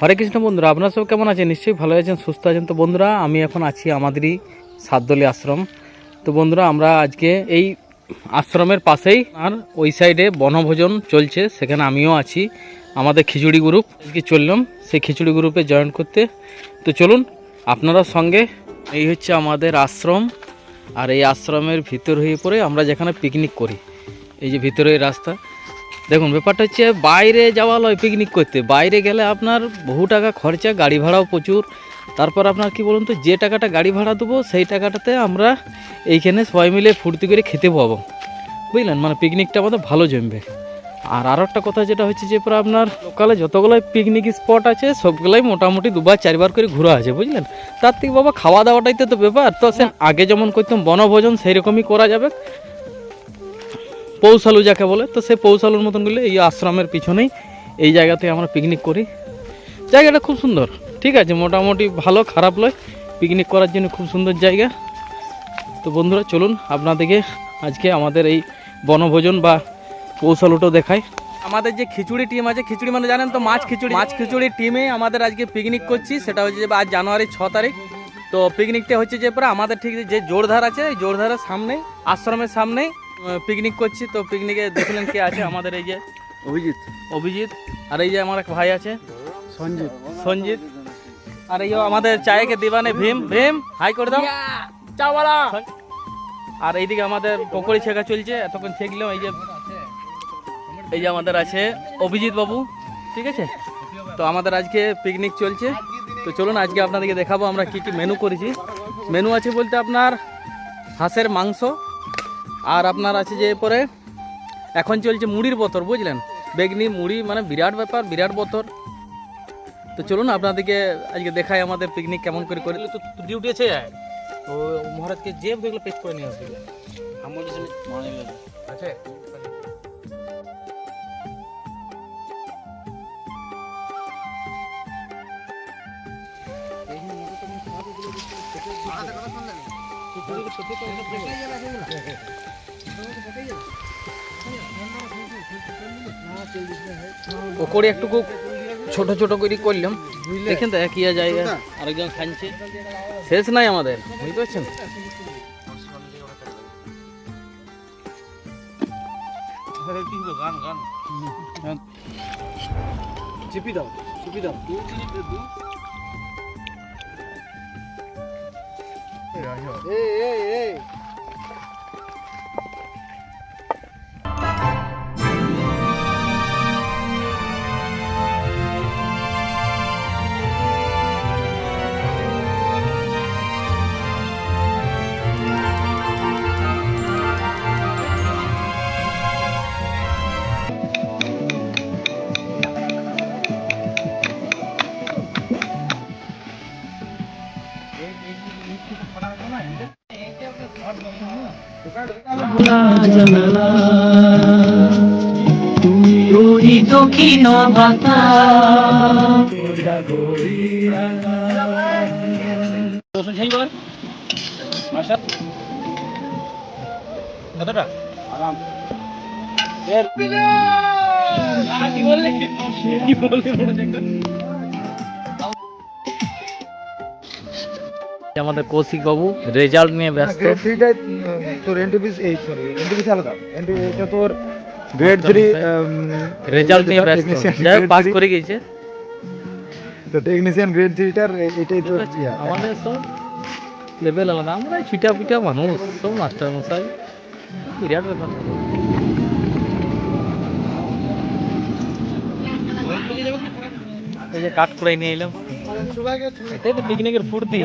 হরে কৃষ্ণ বন্ধুরা, আপনারা সব কেমন আছেন? নিশ্চয়ই ভালো আছেন, সুস্থ আছেন। তো বন্ধুরা, আমি এখন আছি আমাদেরই সাতদলি আশ্রম। তো বন্ধুরা, আমরা আজকে এই আশ্রমের পাশেই আর ওই সাইডে বনভোজন চলছে, সেখানে আমিও আছি, আমাদের খিচুড়ি গ্রুপ আজকে চললাম, সেই খিচুড়ি গ্রুপে জয়েন করতে। তো চলুন, আপনারা সঙ্গে, এই হচ্ছে আমাদের আশ্রম। আর এই আশ্রমের ভিতর হয়ে পড়ে আমরা যেখানে পিকনিক করি, এই যে ভিতরে রাস্তা। দেখুন ব্যাপারটা হচ্ছে বাইরে যাওয়া লয় পিকনিক করতে। বাইরে গেলে আপনার বহু টাকা খরচা গাড়ি ভাড়াও প্রচুর। তারপর আপনার কি বলুন তো যে টাকাটা গাড়ি ভাড়া দেবো সেই টাকাটাতে আমরা এইখানে সবাই মিলে ফুর্তি করে খেতে পাবো। বুঝলেন? মানে পিকনিকটা আমাদের ভালো জমবে। আর আরও একটা কথা যেটা হচ্ছে যে পরে আপনার লোকালে যতগুলোই পিকনিক স্পট আছে সবগুলাই মোটামুটি দুবার চারবার করে ঘোরা আছে বুঝলেন? তার থেকে বাবা খাওয়া দাওয়াটাই তো তো ব্যাপার। তো সে আগে যেমন করতাম বনভোজন সেই রকমই করা যাবে। পৌষালু যাকে বলে, তো সেই পৌষালুর মতন করলে এই আশ্রমের পিছনেই এই জায়গাতে আমরা পিকনিক করি। জায়গাটা খুব সুন্দর, ঠিক আছে, মোটামুটি ভালো, খারাপ নয়। পিকনিক করার জন্য খুব সুন্দর জায়গা। তো বন্ধুরা, চলুন আপনাদেরকে আজকে আমাদের এই বনভোজন বা পৌষালুটো দেখায় আমাদের যে খিচুড়ি টিম আছে, খিচুড়ি মানে জানেন তো, মাছ খিচুড়ি। মাছ খিচুড়ি টিমে আমাদের আজকে পিকনিক করছি, সেটা হচ্ছে যে আজ জানুয়ারি ছ তারিখ। তো পিকনিকটা হচ্ছে যে পরে আমাদের ঠিক যে জোরধার আছে জোরধারের সামনে, আশ্রমের সামনেই পিকনিক করছি তো পিকনিকে দেখলেন কে আছে আমাদের এই যে। অভিজিৎ। অভিজিৎ। আর এই যে আমার এক ভাই আছে। সঞ্জিত। সঞ্জিত। আর এই যে আমাদের চায়েকে দিবানে ভীম। ভীম হাই করে দাও। চাওয়ালা। আর এইদিকে আমাদের পকোড়ি ছেঁকা চলছে এতক্ষণ ছেঁকলাম এই যে এই যে আমাদের আছে অভিজিৎ বাবু ঠিক আছে? তো আমাদের আজকে পিকনিক চলছে। তো চলুন আজকে আপনাদেরকে দেখাবো আমরা কি কি মেনু করেছি। মেনু আছে বলতে আপনার হাঁসের মাংস আর আপনার আছে যে পরে এখন চলছে মুড়ির বতর বুঝলেন? বেগনি মুড়ি মানে বিরাট ব্যাপার বিরাট বতর। তো চলুন আপনাদেরকে আজকে দেখাই আমাদের পিকনিক কেমন করে করে। তো ডিউটি আছে তো মহারাজকে যে দেখলে পেক করে নিয়ে আসবে। আমার আছে। পকোড়ি একটু ছোট ছোট করে করলাম। দেখেন তো, একই জায়গা আরেকজন খাচ্ছে শেষ নাই আমাদের। বুঝতে পারছেন? চিপি দাও চিপি দাও। এই এই এই তুমি ওই দক্ষিণ বাতা কতটা আমাদের কৌশিক বাবু রেজাল্ট নিয়ে ব্যস্ত। গ্রেড থ্রিটা তোর এনটিপিস এই সরি এনটিপিস আলাদা। এটা তোর গ্রেড থ্রি রেজাল্ট নিয়ে ব্যস্ত। যাই পাস করে গিয়েছে। তো টেকনিশিয়ান গ্রেড থ্রিটার এটাই তোর আমাদের সব লেভেল আলাদা। আমরা ছিটা পিটা মানুষ সব মাস্টার মশাই। বিরাট ব্যাপার। এই যে কাঠ করে নিয়ে এলাম। এটাই তো পিকনিকের ফুর্তি।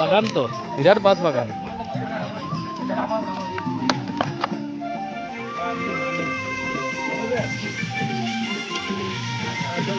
বাগান তো, বিরাট বাস বাগান। জল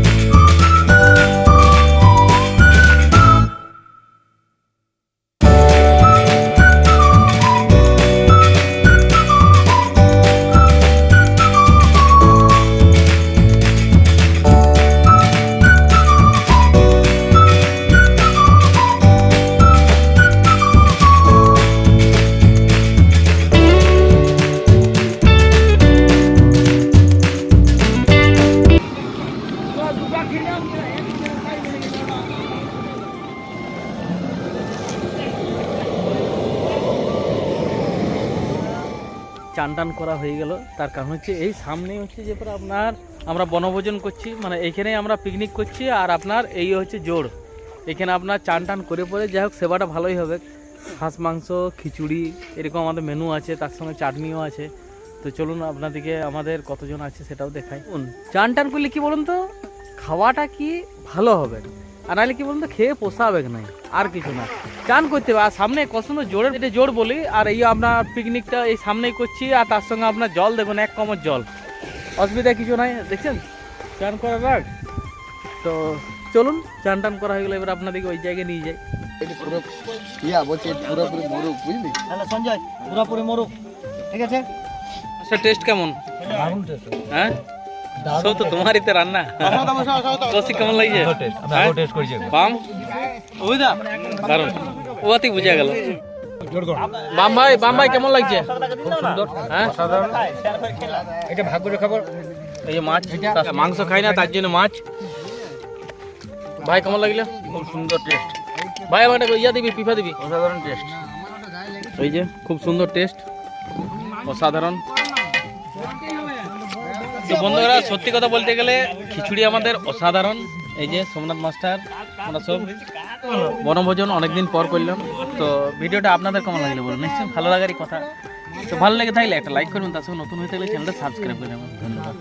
চান টান করা হয়ে গেল। তার কারণ হচ্ছে এই সামনেই হচ্ছে যে আপনার আমরা বনভোজন করছি মানে এইখানেই আমরা পিকনিক করছি আর আপনার এই হচ্ছে জোর এখানে আপনার চান টান করে পরে যাই হোক, সেবাটা ভালোই হবে। হাঁস, মাংস, খিচুড়ি, এরকম আমাদের মেনু আছে, তার সঙ্গে চাটনিও আছে। তো চলুন আপনাদেরকে আমাদের কতজন আছে সেটাও দেখাই। চান টান করলে কি বলুন তো? খাওয়াটা কি ভালো হবে? আর নাহলে কি বলুন তো খেয়ে পোষাবে নাই? আর কিছু না। চান করতে হবে। আর সামনে কত সুন্দর জোরে এটা জোর বলি আর এই আপনার পিকনিকটা এই সামনেই করছি আর তার সঙ্গে আপনার জল দেখুন এক কমর জল। অসুবিধা কিছু নাই দেখছেন? চান করার রাখ তো চলুন চান টান করা হয়ে গেলে এবার আপনাদেরকে ওই জায়গায় নিয়ে যাই। ইয়া বলছে পুরোপুরি মরুক বুঝলি? তাহলে সঞ্জয় পুরোপুরি মরুক। ঠিক আছে? আচ্ছা টেস্ট কেমন? হ্যাঁ? সব তো তোমারই তো রান্না। কষি কেমন লাগছে? হ্যাঁ? বাম? কারণ ওয়াতি বুঝা গেল। বাম ভাই বাম ভাই কেমন লাগছে? খুব সুন্দর হ্যাঁ? এটা ভাগ করে খাবার এই যে মাছ মাংস খাই না তার জন্য মাছ। ভাই কেমন লাগল? খুব সুন্দর টেস্ট ভাই আমার একটা ইয়া দিবি পিফা দিবি। অসাধারণ টেস্ট এই যে খুব সুন্দর টেস্ট অসাধারণ। তো বন্ধুরা সত্যি কথা বলতে গেলে খিচুড়ি আমাদের অসাধারণ। এই যে সোমনাথ মাস্টার আমরা সব বনভোজন অনেকদিন পর করলাম। তো ভিডিওটা আপনাদের কেমন লাগল বলুন? নিশ্চয়ই ভালো লাগারই কথা। তো ভালো লেগে থাকলে একটা লাইক করবেন তার সঙ্গে নতুন হয়ে থাকলে চ্যানেলটা সাবস্ক্রাইব করে নেবেন ধন্যবাদ।